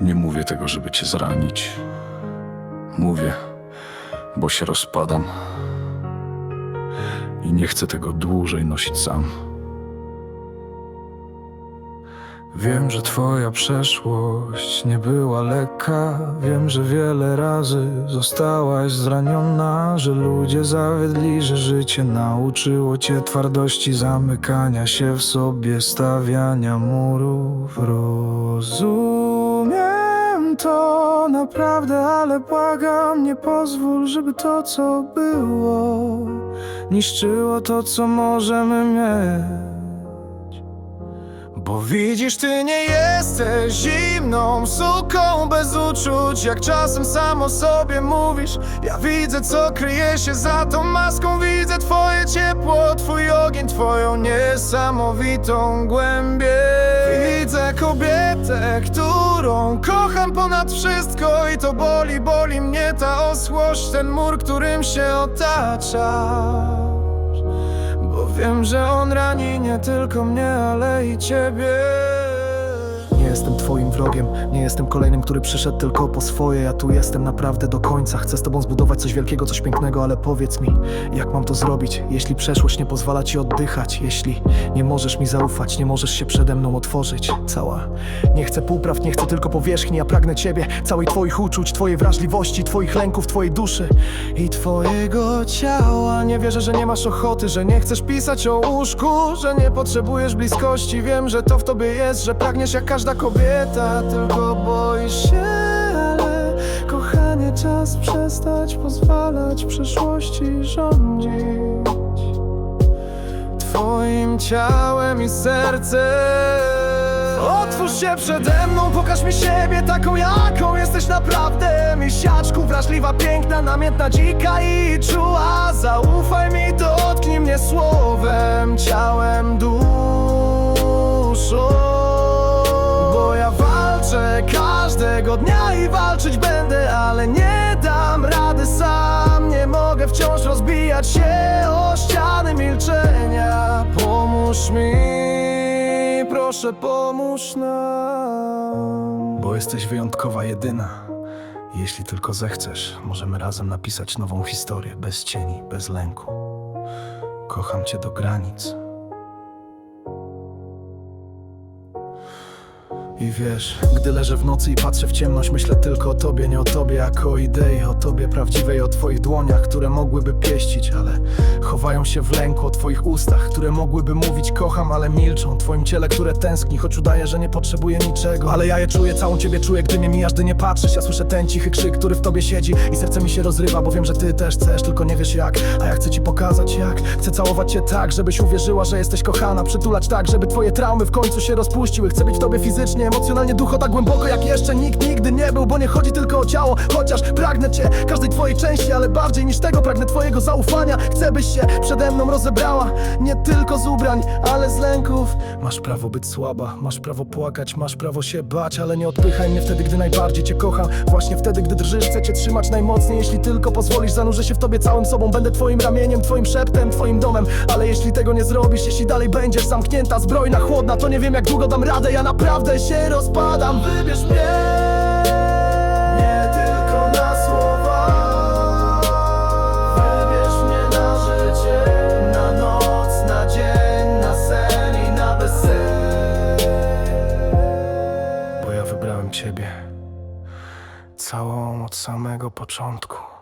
Nie mówię tego, żeby cię zranić. Mówię, bo się rozpadam. I nie chcę tego dłużej nosić sam. Wiem, że twoja przeszłość nie była lekka. Wiem, że wiele razy zostałaś zraniona, że ludzie zawiedli, że życie nauczyło cię twardości, zamykania się w sobie, stawiania murów. Rozumiem to ale błagam, nie pozwól, żeby to, co było, niszczyło to, co możemy mieć. Bo widzisz, ty nie jesteś zimną suką bez uczuć. Jak czasem sam o sobie mówisz Ja widzę, co kryje się za tą maską. Widzę twoje ciepło, twój ogień Twoją niesamowitą głębię Widzę kobietę, którą kocham ponad wszystko I to boli, boli mnie ta osłość Ten mur, którym się otaczasz bo wiem, że on rani nie tylko mnie, ale i ciebie. Jestem twoim wrogiem, nie jestem kolejnym, który przyszedł tylko po swoje. Ja tu jestem naprawdę do końca. Chcę z tobą zbudować coś wielkiego, coś pięknego Ale powiedz mi, jak mam to zrobić? Jeśli przeszłość nie pozwala ci oddychać Jeśli nie możesz mi zaufać, nie możesz się przede mną otworzyć. Cała. Nie chcę półpraw, nie chcę tylko powierzchni. Ja pragnę ciebie, całej twoich uczuć Twojej wrażliwości, twoich lęków, twojej duszy I twojego ciała. Nie wierzę, że nie masz ochoty, że nie chcesz pisać o łóżku Że nie potrzebujesz bliskości. Wiem, że to w tobie jest, że pragniesz jak każda kobieta Tylko boisz się, ale kochanie czas przestać pozwalać przeszłości rządzić. Twoim ciałem i sercem. Otwórz się przede mną, pokaż mi siebie taką jaką jesteś naprawdę. Misiaczku, wrażliwa, piękna, namiętna, dzika i czuła. Zaufaj mi, dotknij mnie słowem, ciałem, duszą dnia i walczyć będę Ale nie dam rady sam, nie mogę wciąż rozbijać się o ściany milczenia. Pomóż mi, proszę pomóż nam. Bo jesteś wyjątkowa jedyna. Jeśli tylko zechcesz, możemy razem napisać nową historię Bez cieni, bez lęku. Kocham cię do granic I wiesz, gdy leżę w nocy i patrzę w ciemność Myślę tylko o tobie, nie o tobie jako o idei O tobie prawdziwej, o twoich dłoniach, które mogłyby pieścić Ale chowają się w lęku, o twoich ustach, które mogłyby mówić kocham, ale milczą Twoim ciele, które tęskni, choć udaje, że nie potrzebuje niczego. Ale ja je czuję, całą ciebie czuję, gdy mnie mijasz, gdy nie patrzysz. Ja słyszę ten cichy krzyk, który w tobie siedzi I serce mi się rozrywa, bo wiem, że ty też chcesz, tylko nie wiesz jak. A ja chcę ci pokazać jak Chcę całować cię tak, żebyś uwierzyła, że jesteś kochana. Przytulać tak, żeby twoje traumy w końcu się rozpuściły. Chcę być w tobie fizycznie, emocjonalnie, ducho tak głęboko jak jeszcze nikt nigdy nie był Bo nie chodzi tylko o ciało, chociaż pragnę cię Każdej twojej części, ale bardziej niż tego pragnę twojego zaufania. Chcę byś się przede mną rozebrała Nie tylko z ubrań, ale z lęków. Masz prawo być słaba, masz prawo płakać, masz prawo się bać Ale nie odpychaj mnie wtedy, gdy najbardziej cię kocham. Właśnie wtedy, gdy drżysz, chcę cię trzymać najmocniej. Jeśli tylko pozwolisz, zanurzę się w tobie całym sobą. Będę twoim ramieniem, twoim szeptem, twoim domem. Ale jeśli tego nie zrobisz, jeśli dalej będziesz zamknięta, zbrojna, chłodna To nie wiem jak długo dam radę, ja naprawdę się rozpadam. Wybierz mnie samego początku